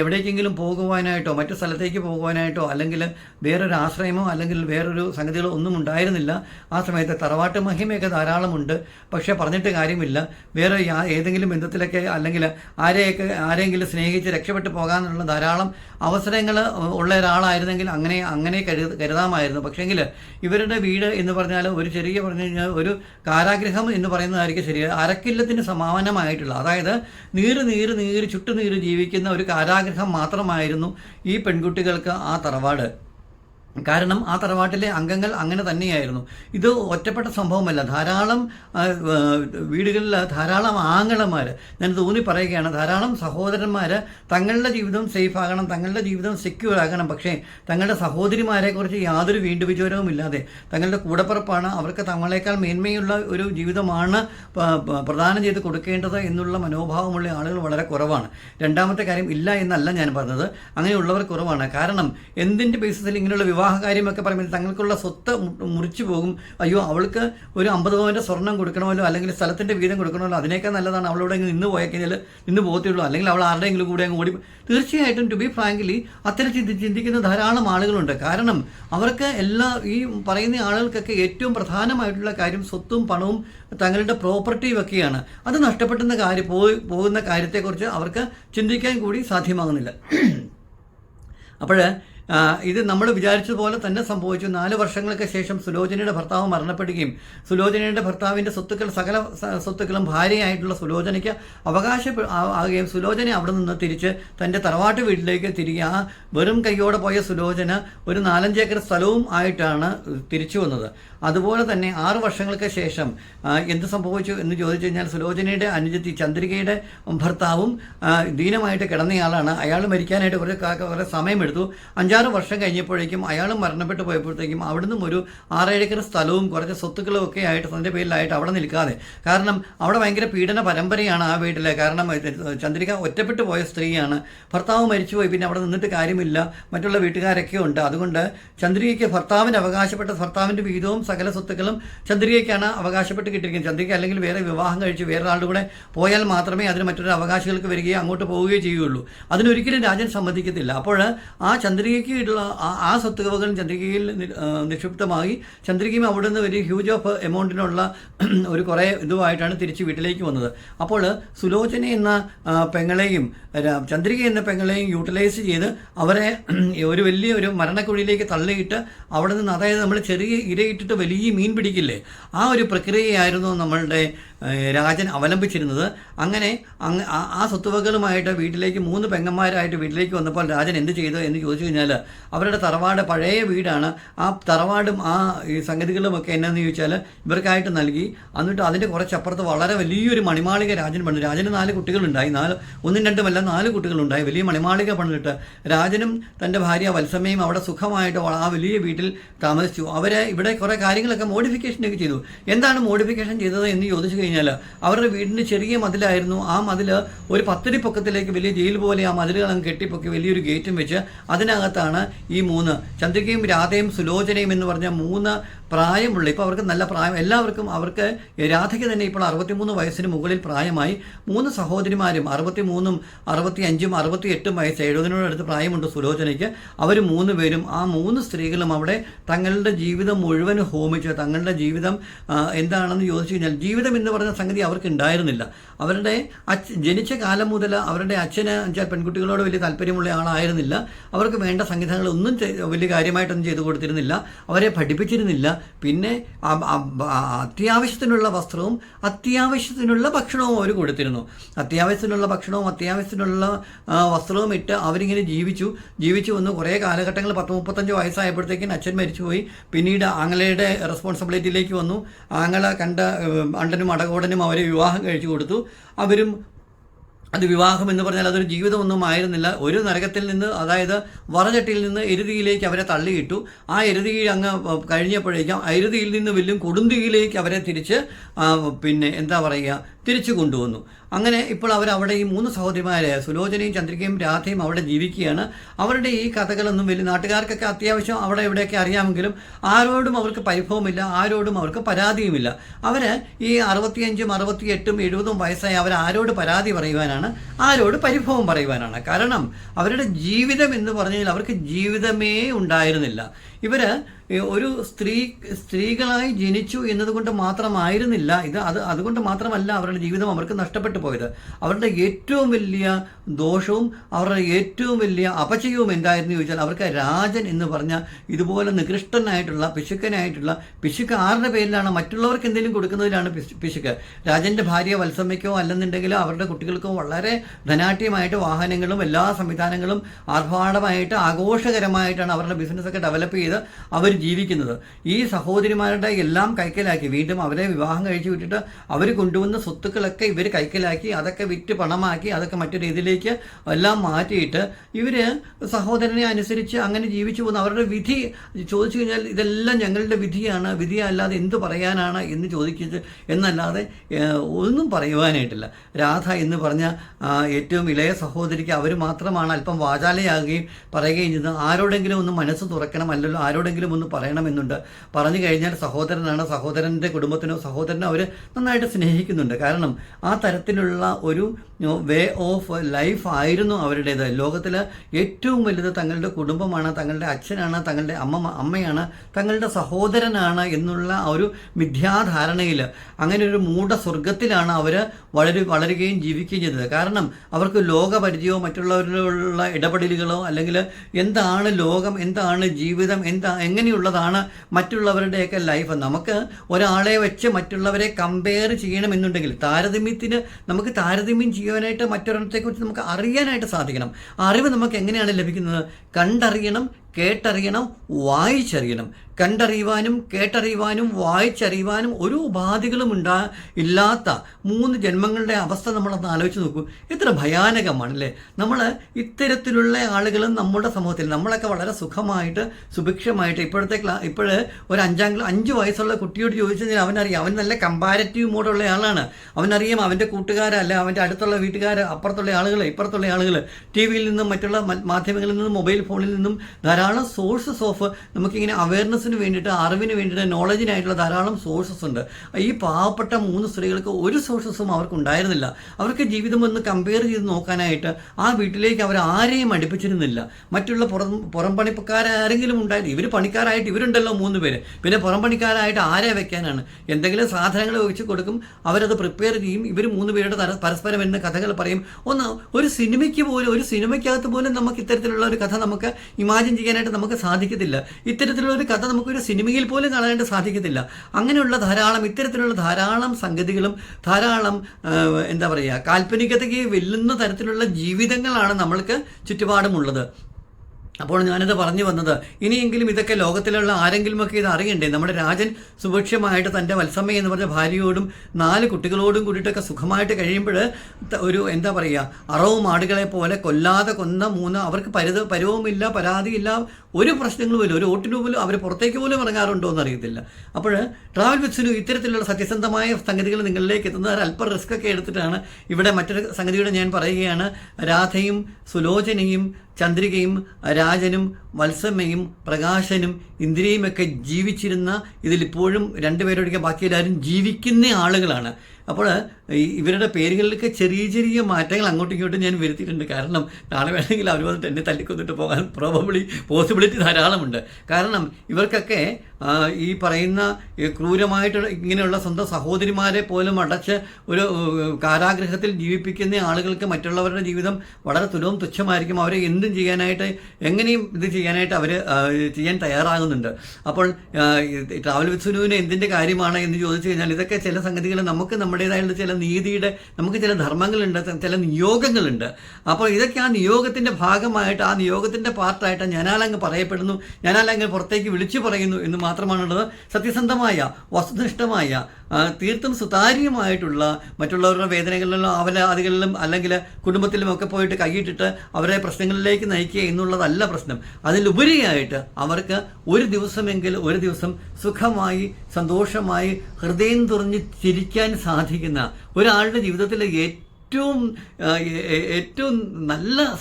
എവിടേക്കെങ്കിലും പോകുവാനായിട്ടോ മറ്റു സ്ഥലത്തേക്ക് പോകുവാനായിട്ടോ അല്ലെങ്കിൽ വേറൊരു ആശ്രയമോ അല്ലെങ്കിൽ വേറൊരു സംഗതികളോ ഒന്നും ഉണ്ടായിരുന്നില്ല. ആ സമയത്ത് തറവാട്ട് മഹിമയൊക്കെ ധാരാളമുണ്ട്. പക്ഷേ പറഞ്ഞിട്ട് കാര്യമില്ല. വേറെ ഏതെങ്കിലും ബന്ധത്തിലൊക്കെ അല്ലെങ്കിൽ ആരെയൊക്കെ ആരെങ്കിലും സ്നേഹിച്ച് രക്ഷപ്പെട്ടു പോകാനുള്ള ധാരാളം അവസരങ്ങൾ ഉള്ള ഒരാളായിരുന്നെങ്കിൽ അങ്ങനെ അങ്ങനെ കരുത കരുതാമായിരുന്നു. പക്ഷേങ്കിൽ ഇവരുടെ വീട് എന്ന് പറഞ്ഞാൽ ഒരു ചെറിയ പറഞ്ഞു കഴിഞ്ഞാൽ ഒരു കാരാഗ്രഹം എന്ന് പറയുന്നതായിരിക്കും ശരി അരക്കില്ലത്തിന് സമാനമായിട്ടുള്ള അതായത് നീര് നീര് നീര് ചുട്ടുനീര് ജീവിക്കുന്ന ഒരു കാരാഗ്രഹം മാത്രമായിരുന്നു ഈ പെൺകുട്ടികൾക്ക് ആ തറവാട്. കാരണം ആ തറവാട്ടിലെ അംഗങ്ങൾ അങ്ങനെ തന്നെയായിരുന്നു. ഇത് ഒറ്റപ്പെട്ട സംഭവമല്ല. ധാരാളം വീടുകളിൽ ധാരാളം ആങ്ങളമാർ ഞാൻ തോന്നി പറയുകയാണ് ധാരാളം സഹോദരന്മാർ തങ്ങളുടെ ജീവിതം സേഫ് ആകണം തങ്ങളുടെ ജീവിതം സെക്യൂർ ആകണം. പക്ഷേ തങ്ങളുടെ സഹോദരിമാരെക്കുറിച്ച് യാതൊരു വീണ്ടുവിചാരവും ഇല്ലാതെ തങ്ങളുടെ കൂടപ്പുറപ്പാണ് അവർക്ക് തങ്ങളെക്കാൾ മേന്മയുള്ള ഒരു ജീവിതമാണ് പ്രദാനം ചെയ്ത് കൊടുക്കേണ്ടത് എന്നുള്ള മനോഭാവമുള്ള ആളുകൾ വളരെ കുറവാണ്. രണ്ടാമത്തെ കാര്യം ഇല്ല എന്നല്ല ഞാൻ പറഞ്ഞത്. അങ്ങനെയുള്ളവർ കുറവാണ്. കാരണം എന്തിന്റെ ബേസിസിൽ ഇങ്ങനെയുള്ള കാര്യമൊക്കെ പറയുമ്പോൾ തങ്ങൾക്കുള്ള സ്വത്ത് മുറിച്ചു പോകും. അയ്യോ അവൾക്ക് ഒരു അമ്പത് പവന്റെ സ്വർണം കൊടുക്കണമല്ലോ അല്ലെങ്കിൽ സ്ഥലത്തിന്റെ വീതം കൊടുക്കണമല്ലോ അതിനേക്കാൾ നല്ലതാണ് അവളോട് നിന്ന് പോയ കഴിഞ്ഞാൽ നിന്ന് പോകത്തുള്ളൂ അല്ലെങ്കിൽ അവൾ ആരുടെയെങ്കിലും കൂടെ അങ്ങ് ഓടി തീർച്ചയായിട്ടും ടു ബി ഫ്രാങ്ക്ലി അത്തരം ചിന്തി ചിന്തിക്കുന്ന ധാരാളം ആളുകളുണ്ട്. കാരണം അവർക്ക് എല്ലാ ഈ പറയുന്ന ആളുകൾക്കൊക്കെ ഏറ്റവും പ്രധാനമായിട്ടുള്ള കാര്യം സ്വത്തും പണവും തങ്ങളുടെ പ്രോപ്പർട്ടിയും ഒക്കെയാണ്. അത് നഷ്ടപ്പെട്ടുന്ന കാര്യം പോയി പോകുന്ന കാര്യത്തെക്കുറിച്ച് അവർക്ക് ചിന്തിക്കാൻ കൂടി സാധ്യമാകുന്നില്ല. അപ്പോൾ ഇത് നമ്മൾ വിചാരിച്ചതുപോലെ തന്നെ സംഭവിച്ചു. നാല് വർഷങ്ങൾക്ക് ശേഷം സുലോചനയുടെ ഭർത്താവ് മരണപ്പെടുകയും സുലോചനയുടെ ഭർത്താവിന്റെ സ്വത്തുക്കൾ സകല സ്വത്തുക്കളും ഭാര്യയായിട്ടുള്ള സുലോചനയ്ക്ക് അവകാശ ആകുകയും സുലോചന അവിടെ നിന്ന് തിരിച്ച് തന്റെ തറവാട്ട് വീട്ടിലേക്ക് തിരികെ ആ വെറും കൈയോടെ പോയ സുലോചന ഒരു നാലഞ്ചേക്കർ സ്ഥലവും ആയിട്ടാണ് തിരിച്ചു വന്നത്. അതുപോലെ തന്നെ ആറു വർഷങ്ങൾക്ക് ശേഷം എന്ത് സംഭവിച്ചു എന്ന് ചോദിച്ചു കഴിഞ്ഞാൽ സുലോചനയുടെ അനുജത്തി ചന്ദ്രികയുടെ ഭർത്താവും ദീനമായിട്ട് കിടന്നയാളാണ്. അയാൾ മരിക്കാനായിട്ട് കുറേ കുറേ സമയമെടുത്തു. അഞ്ചാറ് വർഷം കഴിഞ്ഞപ്പോഴേക്കും അയാൾ മരണപ്പെട്ടു പോയപ്പോഴത്തേക്കും അവിടുന്ന് ഒരു ആറേഴ് ഏക്കർ സ്ഥലവും കുറച്ച് സ്വത്തുക്കളും ഒക്കെ ആയിട്ട് തന്റെ പേരിലായിട്ട് അവിടെ നിൽക്കാതെ. കാരണം അവിടെ ഭയങ്കര പീഡന പരമ്പരയാണ് ആ വീട്ടിൽ കാരണം ചന്ദ്രിക ഒറ്റപ്പെട്ടു പോയ സ്ത്രീയാണ്. ഭർത്താവ് മരിച്ചുപോയി. പിന്നെ അവിടെ നിന്നിട്ട് കാര്യമില്ല. മറ്റുള്ള വീട്ടുകാരൊക്കെ ഉണ്ട്. അതുകൊണ്ട് ചന്ദ്രികയ്ക്ക് ഭർത്താവിന് അവകാശപ്പെട്ട ഭർത്താവിന്റെ വീതവും സകല സ്വത്തുക്കളും ചന്ദ്രികയ്ക്കാണ് അവകാശപ്പെട്ട് കിട്ടിയിരിക്കുന്നത്. ചന്ദ്രിക അല്ലെങ്കിൽ വേറെ വിവാഹം കഴിച്ച് വേറെ ആളുടെ കൂടെ പോയാൽ മാത്രമേ അതിന് മറ്റൊരു അവകാശികൾക്ക് വരികയോ അങ്ങോട്ട് പോവുകയോ ചെയ്യുകയുള്ളൂ. അതിനൊരിക്കലും രാജൻ സമ്മതിക്കത്തില്ല. അപ്പോൾ ആ ചന്ദ്രികയ്ക്ക് ആ- സ്വത്തുവകകൾ ചന്ദ്രികയിൽ നിക്ഷിപ്തമായി ചന്ദ്രികയും അവിടെ നിന്ന് ഒരു ഹ്യൂജ് ഓഫ് എമൗണ്ടിനുള്ള ഒരു കുറേ ഇതുമായിട്ടാണ് തിരിച്ച് വീട്ടിലേക്ക് വന്നത്. അപ്പോൾ സുലോചന എന്ന പെങ്ങളെയും ചന്ദ്രിക എന്ന പെങ്ങളെയും യൂട്ടിലൈസ് ചെയ്ത് അവരെ ഒരു വലിയ ഒരു മരണക്കുഴിയിലേക്ക് തള്ളിയിട്ട് അവിടെ നിന്ന് അതായത് നമ്മൾ ചെറിയ ഇരയിട്ടിട്ട് വലിയ മീൻ പിടിക്കില്ലേ? ആ ഒരു പ്രക്രിയയായിരുന്നു നമ്മളുടെ രാജൻ അവലംബിച്ചിരുന്നത്. അങ്ങനെ അങ്ങ് ആ- സ്വത്തുവകളുമായിട്ട് വീട്ടിലേക്ക് മൂന്ന് പെങ്ങന്മാരായിട്ട് വീട്ടിലേക്ക് വന്നപ്പോൾ രാജൻ എന്ത് ചെയ്തു എന്ന് ചോദിച്ചു കഴിഞ്ഞാൽ അവരുടെ തറവാട് പഴയ വീടാണ്. ആ തറവാടും ആ സംഗതികളുമൊക്കെ എന്നാന്ന് ചോദിച്ചാൽ ഇവർക്കായിട്ട് നൽകി. എന്നിട്ട് അതിന്റെ കുറച്ചപ്പുറത്ത് വളരെ വലിയൊരു മണിമാളിക രാജൻ പണിതു. രാജന് നാല് കുട്ടികളുണ്ടായി. നാല് ഒന്നും രണ്ടുമല്ല നാല് കുട്ടികളുണ്ടായി. വലിയ മണിമാളിക പണിതിട്ട് രാജനും തന്റെ ഭാര്യ വത്സമയും അവിടെ സുഖമായിട്ട് ആ വലിയ വീട്ടിൽ താമസിച്ചു. അവരെ ഇവിടെ കുറേ കാര്യങ്ങളൊക്കെ മോഡിഫിക്കേഷനൊക്കെ ചെയ്തു. എന്താണ് മോഡിഫിക്കേഷൻ ചെയ്തത് എന്ന് ചോദിച്ചു കഴിഞ്ഞാൽ അവരുടെ വീടിന്റെ ചെറിയ മതിലായിരുന്നു. ആ മതിൽ ഒരു പത്തടി പൊക്കത്തിലേക്ക് വലിയ ജയിൽ പോലെ ആ മതിലുകൾ അങ്ങ് കെട്ടിപ്പൊക്കി വലിയൊരു ഗേറ്റും വെച്ച് അതിനകത്താണ് ഈ മൂന്ന് ചന്ദ്രികയും രാധയും സുലോചനയും എന്ന് പറഞ്ഞ മൂന്ന് പ്രായമുള്ള ഇപ്പോൾ അവർക്ക് നല്ല പ്രായം എല്ലാവർക്കും അവർക്ക് രാധയ്ക്ക് തന്നെ ഇപ്പോൾ അറുപത്തിമൂന്ന് വയസ്സിന് മുകളിൽ പ്രായമായി. മൂന്ന് സഹോദരിമാരും അറുപത്തി മൂന്നും അറുപത്തി അഞ്ചും അറുപത്തി എട്ടും വയസ്സ് എഴുപതിനോടടുത്ത് പ്രായമുണ്ട് സുലോചനയ്ക്ക്. അവർ മൂന്ന് പേരും ആ മൂന്ന് സ്ത്രീകളും അവിടെ തങ്ങളുടെ ജീവിതം മുഴുവൻ ഹോമിച്ച് തങ്ങളുടെ ജീവിതം എന്താണെന്ന് ചോദിച്ചു കഴിഞ്ഞാൽ ജീവിതം എന്ന് പറയുന്ന സംഗതി അവർക്ക് ഉണ്ടായിരുന്നില്ല അവരുടെ ജനിച്ച കാലം മുതൽ അവരുടെ അച്ഛന് വെച്ചാൽ പെൺകുട്ടികളോട് വലിയ താല്പര്യമുള്ള ആളായിരുന്നില്ല. അവർക്ക് വേണ്ട സംഗീതങ്ങൾ ഒന്നും വലിയ കാര്യമായിട്ടൊന്നും ചെയ്തു കൊടുത്തിരുന്നില്ല. അവരെ പഠിപ്പിച്ചിരുന്നില്ല. പിന്നെ അത്യാവശ്യത്തിനുള്ള വസ്ത്രവും അത്യാവശ്യത്തിനുള്ള ഭക്ഷണവും അവർ കൊടുത്തിരുന്നു. അത്യാവശ്യത്തിനുള്ള ഭക്ഷണവും അത്യാവശ്യത്തിനുള്ള വസ്ത്രവും ഇട്ട് അവരിങ്ങനെ ജീവിച്ചു. ജീവിച്ചു വന്നു കുറേ കാലഘട്ടങ്ങൾ പത്ത് മുപ്പത്തഞ്ച് വയസ്സായപ്പോഴത്തേക്കും അച്ഛൻ മരിച്ചുപോയി. പിന്നീട് ആങ്ങളയുടെ റെസ്പോൺസിബിലിറ്റിയിലേക്ക് വന്നു. ആങ്ങള കണ്ട അണ്ടനും അടകോടനും അവരെ വിവാഹം കഴിച്ചു കൊടുത്തു. അവരും അത് വിവാഹം എന്ന് പറഞ്ഞാൽ അതൊരു ജീവിതമൊന്നും ആയിരുന്നില്ല ഒരു നരകത്തിൽ നിന്ന് അതായത് വറചട്ടിയിൽ നിന്ന് എരുതിയിലേക്ക് അവരെ തള്ളിയിട്ടു. ആ എരുതിയിൽ അങ്ങ് കഴിഞ്ഞപ്പോഴേക്കും എരുതിയിൽ നിന്ന് വലിയ കൊടുന്തിയിലേക്ക് അവരെ തിരിച്ച് പിന്നെ എന്താ പറയുക തിരിച്ചു കൊണ്ടുവന്നു. അങ്ങനെ ഇപ്പോൾ അവർ അവിടെ ഈ മൂന്ന് സഹോദരിമാരെ സുലോചനയും ചന്ദ്രികയും രാധയും അവിടെ ജീവിക്കുകയാണ്. അവരുടെ ഈ കഥകളൊന്നും വലിയ നാട്ടുകാർക്കൊക്കെ അത്യാവശ്യം അവിടെ ഇവിടെയൊക്കെ അറിയാമെങ്കിലും ആരോടും അവർക്ക് പരിഭവമില്ല ആരോടും അവർക്ക് പരാതിയുമില്ല. അവർ ഈ അറുപത്തിയഞ്ചും അറുപത്തിയെട്ടും എഴുപതും വയസ്സായി അവർ ആരോട് പരാതി പറയുവാനാണ് ആരോട് പരിഭവം പറയുവാനാണ്. കാരണം അവരുടെ ജീവിതം എന്ന് പറഞ്ഞാൽ അവർക്ക് ജീവിതമേ ഉണ്ടായിരുന്നില്ല. ഇവർ ഒരു സ്ത്രീ സ്ത്രീകളായി ജനിച്ചു എന്നതുകൊണ്ട് മാത്രമായിരുന്നില്ല ഇത്. അത് അതുകൊണ്ട് മാത്രമല്ല അവരുടെ ജീവിതം അവർക്ക് നഷ്ടപ്പെട്ടു പോയത്. അവരുടെ ഏറ്റവും വലിയ ദോഷവും അവരുടെ ഏറ്റവും വലിയ അപചയവും എന്തായിരുന്നു ചോദിച്ചാൽ അവർക്ക് രാജൻ എന്ന് പറഞ്ഞ ഇതുപോലെ നികൃഷ്ടനായിട്ടുള്ള പിശുക്കനായിട്ടുള്ള പിശുക്ക് ആരുടെ പേരിലാണ്? മറ്റുള്ളവർക്ക് എന്തെങ്കിലും കൊടുക്കുന്നതിലാണ് പിശുക്ക്. രാജന്റെ ഭാര്യ വത്സമ്മയ്ക്കോ അല്ലെന്നുണ്ടെങ്കിൽ അവരുടെ കുട്ടികൾക്കോ വളരെ ധനാട്യമായിട്ട് വാഹനങ്ങളും എല്ലാ സംവിധാനങ്ങളും ആർഭാടമായിട്ട് ആഘോഷകരമായിട്ടാണ് അവരുടെ ബിസിനസ്സൊക്കെ ഡെവലപ്പ് ചെയ്ത് അവർ ജീവിക്കുന്നത്. ഈ സഹോദരിമാരുടെ എല്ലാം കൈക്കലാക്കി. വീണ്ടും അവരെ വിവാഹം കഴിച്ചു വിട്ടിട്ട് അവർ കൊണ്ടുവന്ന സ്വത്തുക്കളൊക്കെ ഇവർ കൈക്കലാക്കി അതൊക്കെ വിറ്റ് പണമാക്കി അതൊക്കെ മറ്റൊരു ഇതിലേക്ക് എല്ലാം മാറ്റിയിട്ട് ഇവർ സഹോദരനെ അനുസരിച്ച് അങ്ങനെ ജീവിച്ചു പോകുന്ന. അവരുടെ വിധി ചോദിച്ചു കഴിഞ്ഞാൽ ഇതെല്ലാം ഞങ്ങളുടെ വിധിയാണ്. വിധിയല്ലാതെ എന്ത് പറയാനാണ് എന്ന് ചോദിക്കുന്നത് എന്നല്ലാതെ ഒന്നും പറയുവാനായിട്ടില്ല. രാധ എന്ന് പറഞ്ഞ ഏറ്റവും ഇളയ സഹോദരിക്ക് അവർ മാത്രമാണ് അല്പം വാചാലയാകുകയും പറയുകയും ചെയ്യുന്നത്. ആരോടെങ്കിലും ഒന്ന് മനസ്സ് തുറക്കണം അല്ലല്ലോ ആരോടെങ്കിലും ഒന്ന് പറയണമെന്നുണ്ട്. പറഞ്ഞു കഴിഞ്ഞാൽ സഹോദരനാണ് സഹോദരന്റെ കുടുംബത്തിനോ സഹോദരനോ അവർ നന്നായിട്ട് സ്നേഹിക്കുന്നുണ്ട്. കാരണം ആ തരത്തിലുള്ള ഒരു വേ ഓഫ് ലൈഫ് ആയിരുന്നു അവരുടേത്. ലോകത്തിൽ ഏറ്റവും വലുത് തങ്ങളുടെ കുടുംബമാണ് തങ്ങളുടെ അച്ഛനാണ് തങ്ങളുടെ അമ്മ അമ്മയാണ് തങ്ങളുടെ സഹോദരനാണ് എന്നുള്ള ഒരു മിഥ്യാധാരണയിൽ അങ്ങനെ ഒരു മൂഢ സ്വർഗത്തിലാണ് അവർ വളരെ വളരുകയും ജീവിക്കുകയും ചെയ്തത്. കാരണം അവർക്ക് ലോകപരിചയമോ മറ്റുള്ളവരിലുള്ള ഇടപെടലുകളോ അല്ലെങ്കിൽ എന്താണ് ലോകം എന്താണ് ജീവിതം എന്താ എങ്ങനെയുള്ളതാണ് മറ്റുള്ളവരുടെയൊക്കെ ലൈഫ് നമുക്ക് ഒരാളെ വെച്ച് മറ്റുള്ളവരെ കമ്പയർ ചെയ്യണമെന്നുണ്ടെങ്കിൽ താരതമ്യത്തിന് നമുക്ക് താരതമ്യം ചെയ്യാനായിട്ട് മറ്റൊരെണ്ണത്തെക്കുറിച്ച് നമുക്ക് അറിയാനായിട്ട് സാധിക്കണം. അറിവ് നമുക്ക് എങ്ങനെയാണ് ലഭിക്കുന്നത്? കണ്ടറിയണം കേട്ടറിയണം വായിച്ചറിയണം. കണ്ടറിയുവാനും കേട്ടറിയുവാനും വായിച്ചറിയുവാനും ഒരു ഉപാധികളും ഉണ്ടാ ഇല്ലാത്ത മൂന്ന് ജന്മങ്ങളുടെ അവസ്ഥ നമ്മളൊന്ന് ആലോചിച്ച് നോക്കൂ. എത്ര ഭയാനകമാണല്ലേ? നമ്മൾ ഇത്തരത്തിലുള്ള ആളുകളും നമ്മുടെ സമൂഹത്തിൽ നമ്മളൊക്കെ വളരെ സുഖമായിട്ട് സുഭിക്ഷമായിട്ട് ഇപ്പോഴത്തെ ക്ലാ ഇപ്പോഴ് ഒരു അഞ്ചാം ക്ലാ അഞ്ച് വയസ്സുള്ള കുട്ടിയോട് ചോദിച്ചു കഴിഞ്ഞാൽ അവനറിയാം. അവൻ നല്ല കമ്പാരറ്റീവ് മോഡുള്ള ആളാണ്. അവനറിയാം അവന്റെ കൂട്ടുകാരല്ല അവന്റെ അടുത്തുള്ള വീട്ടുകാർ അപ്പുറത്തുള്ള ആളുകൾ ഇപ്പുറത്തുള്ള ആളുകൾ ടി വിയിൽ നിന്നും മറ്റുള്ള മാധ്യമങ്ങളിൽ നിന്നും മൊബൈൽ ഫോണിൽ നിന്നും ധാരാളം സോഴ്സസ് ഓഫ് നമുക്കിങ്ങനെ അവയർനെസ്സിന് വേണ്ടിയിട്ട് അറിവിന് വേണ്ടിയിട്ട് നോളജിനായിട്ടുള്ള ധാരാളം സോഴ്സസ് ഉണ്ട്. ഈ പാവപ്പെട്ട മൂന്ന് സ്ത്രീകൾക്ക് ഒരു സോഴ്സസും അവർക്ക് ഉണ്ടായിരുന്നില്ല. അവർക്ക് ജീവിതം ഒന്ന് കമ്പയർ ചെയ്ത് നോക്കാനായിട്ട് ആ വീട്ടിലേക്ക് അവർ ആരെയും അടുപ്പിച്ചിരുന്നില്ല. മറ്റുള്ള പുറം പുറം പണിപ്പക്കാരെങ്കിലും ഉണ്ടായിരുന്നു ഇവർ പണിക്കാരായിട്ട് ഇവരുണ്ടല്ലോ മൂന്ന് പേര്. പിന്നെ പുറം പണിക്കാരായിട്ട് ആരെ വെക്കാനാണ്? എന്തെങ്കിലും സാധനങ്ങൾ വെച്ച് കൊടുക്കും അവരത് പ്രിപ്പയർ ചെയ്യും ഇവർ മൂന്ന് പേരുടെ പരസ്പരം എന്ന കഥകൾ പറയും. ഒന്ന് ഒരു സിനിമയ്ക്ക് പോലും ഒരു സിനിമയ്ക്കകത്ത് പോലും നമുക്ക് ഇത്തരത്തിലുള്ള ഒരു കഥ നമുക്ക് ഇമാജിൻ ചെയ്യാൻ അവതരിപ്പിക്കാനായിട്ട് നമുക്ക് സാധിക്കത്തില്ല. ഇത്തരത്തിലുള്ള ഒരു കഥ നമുക്ക് ഒരു സിനിമയിൽ പോലും കാണാനായിട്ട് സാധിക്കത്തില്ല. അങ്ങനെയുള്ള ധാരാളം ഇത്തരത്തിലുള്ള ധാരാളം സംഗതികളും ധാരാളം എന്താ പറയുക കാൽപ്പനികതയ്ക്ക് വെല്ലുന്ന തരത്തിലുള്ള ജീവിതങ്ങളാണ് നമ്മൾക്ക് ചുറ്റുപാടുമുള്ളത്. അപ്പോൾ ഞാനത് പറഞ്ഞു വന്നത് ഇനിയെങ്കിലും ഇതൊക്കെ ലോകത്തിലുള്ള ആരെങ്കിലുമൊക്കെ ഇത് അറിയണ്ടേ? നമ്മുടെ രാജൻ സുഭിക്ഷമായിട്ട് തന്റെ വത്സമ്മ എന്ന് പറഞ്ഞ ഭാര്യയോടും നാല് കുട്ടികളോടും കൂടിയിട്ടൊക്കെ സുഖമായിട്ട് കഴിയുമ്പോൾ ഒരു എന്താ പറയുക അറവും ആടുകളെ പോലെ കൊല്ലാതെ കൊന്ന മൂന്ന് അവർക്ക് പരിത പരുവമില്ല പരാതിയില്ല ഒരു പ്രശ്നങ്ങളുമില്ല ഒരു ഓട്ടിന് പോലും അവർ പുറത്തേക്ക് പോലും ഇറങ്ങാറുണ്ടോ എന്ന് അറിയത്തില്ല അപ്പോൾ ട്രാവൽ ബിസിനു ഇത്തരത്തിലുള്ള സത്യസന്ധമായ സംഗതികൾ നിങ്ങളിലേക്ക് എത്തുന്നത് അല്പം റിസ്ക് ഒക്കെ എടുത്തിട്ടാണ് ഇവിടെ മറ്റൊരു സംഗതിയുടെ ഞാൻ പറയുകയാണ്. രാധയും സുലോചനയും ചന്ദ്രികയും രാജനും വത്സമ്മയും പ്രകാശനും ഇന്ദ്രിയുമൊക്കെ ജീവിച്ചിരുന്ന ഇതിലിപ്പോഴും രണ്ടുപേരൊഴികെ ബാക്കി എല്ലാവരും ജീവിക്കുന്ന ആളുകളാണ്. അപ്പോൾ ഇവരുടെ പേരുകളിലൊക്കെ ചെറിയ ചെറിയ മാറ്റങ്ങൾ അങ്ങോട്ടും ഇങ്ങോട്ടും ഞാൻ വരുത്തിയിട്ടുണ്ട്. കാരണം നാളെ വേണമെങ്കിൽ അവർ വന്നിട്ട് എന്നെ തല്ലിക്കൊന്നിട്ട് പോകാൻ പ്രോബബിളി പോസിബിലിറ്റി ധാരാളമുണ്ട്. കാരണം ഇവർക്കൊക്കെ ഈ പറയുന്ന ക്രൂരമായിട്ടുള്ള ഇങ്ങനെയുള്ള സ്വന്തം സഹോദരിമാരെ പോലും അടച്ച് ഒരു കാരാഗ്രഹത്തിൽ ജീവിപ്പിക്കുന്ന ആളുകൾക്ക് മറ്റുള്ളവരുടെ ജീവിതം വളരെ തുലവും തുച്ഛമായിരിക്കും. അവരെ എന്തും ചെയ്യാനായിട്ട് എങ്ങനെയും ഇത് ചെയ്യാനായിട്ട് അവർ ചെയ്യാൻ തയ്യാറാകുന്നുണ്ട്. അപ്പോൾ ട്രാവൽ വിത്ത് സുനുവിന് എന്തിന്റെ കാര്യമാണ് എന്ന് ചോദിച്ചു കഴിഞ്ഞാൽ ഇതൊക്കെ ചില സംഗതികൾ നമുക്ക് നമ്മുടേതായുള്ള ചില നീതിയുടെ നമുക്ക് ചില ധർമ്മങ്ങളുണ്ട് ചില നിയോഗങ്ങളുണ്ട്. അപ്പോൾ ഇതൊക്കെ ആ നിയോഗത്തിന്റെ ഭാഗമായിട്ട് ആ നിയോഗത്തിന്റെ പാർട്ടായിട്ട് ഞാനാലങ്ങ് പറയപ്പെടുന്നു ഞാനാലങ്ങ് പുറത്തേക്ക് വിളിച്ചു പറയുന്നു എന്ന് മാത്രമാണുള്ളത്. സത്യസന്ധമായ വസ്തുനിഷ്ഠമായ തീർത്തും സുതാര്യമായിട്ടുള്ള മറ്റുള്ളവരുടെ വേദനകളിലും അവലാദികളിലും അല്ലെങ്കിൽ കുടുംബത്തിലും ഒക്കെ പോയിട്ട് കൈയിട്ടിട്ട് അവരെ പ്രശ്നങ്ങളിലേക്ക് നയിക്കുക എന്നുള്ളതല്ല പ്രശ്നം. അതിലുപരിയായിട്ട് അവർക്ക് ഒരു ദിവസമെങ്കിലും ഒരു ദിവസം സുഖമായി സന്തോഷമായി ഹൃദയം തുറഞ്ഞ് ചിരിക്കാൻ സാധിക്കുന്ന ഒരാളുടെ ജീവിതത്തിലെ ഏറ്റവും ആ, ഏ- ഏ- ഏറ്റവും നല്ല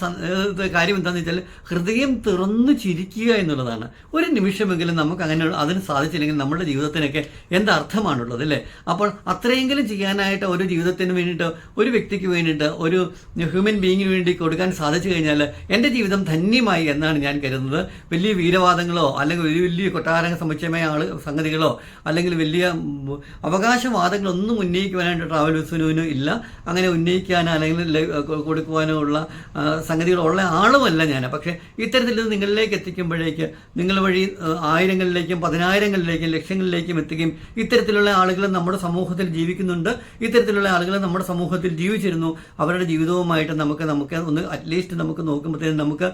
കാര്യം എന്താണെന്ന് വെച്ചാൽ ഹൃദയം തുറന്നു ചിരിക്കുക എന്നുള്ളതാണ്. ഒരു നിമിഷമെങ്കിലും നമുക്ക് അങ്ങനെ അതിന് സാധിച്ചില്ലെങ്കിൽ നമ്മുടെ ജീവിതത്തിനൊക്കെ എന്തർത്ഥമാണുള്ളത് അല്ലേ? അപ്പോൾ അത്രയെങ്കിലും ചെയ്യാനായിട്ട് ഒരു ജീവിതത്തിന് വേണ്ടിയിട്ട് ഒരു വ്യക്തിക്ക് വേണ്ടിയിട്ട് ഒരു ഹ്യൂമൻ ബീങ്ങിന് വേണ്ടി കൊടുക്കാൻ സാധിച്ചു കഴിഞ്ഞാൽ എന്റെ ജീവിതം ധന്യമായി എന്നാണ് ഞാൻ കരുതുന്നത്. വലിയ വീരവാദങ്ങളോ അല്ലെങ്കിൽ വലിയ വലിയ കൊട്ടാരങ്ങൾ സമുച്ചയമായ ആൾ സംഗതികളോ അല്ലെങ്കിൽ വലിയ അവകാശവാദങ്ങളൊന്നും ഉന്നയിക്കുവാനായിട്ട് ട്രാവൽ വിസുനുവിന് ഇല്ല. അങ്ങനെ ഉന്നയിക്കാനോ അല്ലെങ്കിൽ കൊടുക്കുവാനോ ഉള്ള സംഗതികളുള്ള ആളുമല്ല ഞാൻ പക്ഷേ ഇത്തരത്തിൽ ഇത് നിങ്ങളിലേക്ക് എത്തിക്കുമ്പോഴേക്ക് നിങ്ങൾ വഴി ആയിരങ്ങളിലേക്കും പതിനായിരങ്ങളിലേക്കും ലക്ഷങ്ങളിലേക്കും എത്തുകയും ഇത്തരത്തിലുള്ള ആളുകൾ നമ്മുടെ സമൂഹത്തിൽ ജീവിക്കുന്നുണ്ട്. ഇത്തരത്തിലുള്ള ആളുകൾ നമ്മുടെ സമൂഹത്തിൽ ജീവിച്ചിരുന്നു. അവരുടെ ജീവിതവുമായിട്ട് നമുക്ക് നമുക്ക് ഒന്ന് അറ്റ്ലീസ്റ്റ് നമുക്ക് നോക്കുമ്പോഴത്തേനും നമുക്ക്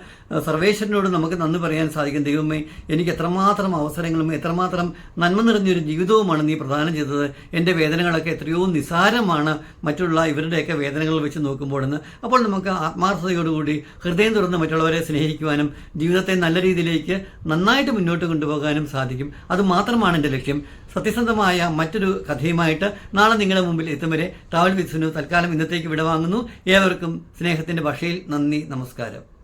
സർവേശ്വരനോട് നമുക്ക് നന്ദി പറയാൻ സാധിക്കും. ദൈവമേ എനിക്ക് എത്രമാത്രം അവസരങ്ങളും എത്രമാത്രം നന്മ നിറഞ്ഞൊരു ജീവിതവുമാണ് നീ പ്രദാനം ചെയ്തത്. എന്റെ വേദനകളൊക്കെ എത്രയോ നിസാരമാണ്. മറ്റുള്ള ഇവരുടെയൊക്കെ വേദനകൾ വെച്ച് നോക്കുമ്പോഴെന്ന് അപ്പോൾ നമുക്ക് ആത്മാർത്ഥതയോടുകൂടി ഹൃദയം തുറന്ന് മറ്റുള്ളവരെ സ്നേഹിക്കുവാനും ജീവിതത്തെ നല്ല രീതിയിലേക്ക് നന്നായിട്ട് മുന്നോട്ട് കൊണ്ടുപോകാനും സാധിക്കും. അത് മാത്രമാണ് എന്റെ ലക്ഷ്യം. സത്യസന്ധമായ മറ്റൊരു കഥയുമായിട്ട് നാളെ നിങ്ങളുടെ മുമ്പിൽ എത്തും വരെ ട്രാവൽ വിത്സിനു തൽക്കാലം ഇന്നത്തേക്ക് വിടവാങ്ങുന്നു. ഏവർക്കും സ്നേഹത്തിന്റെ ഭാഷയിൽ നന്ദി നമസ്കാരം.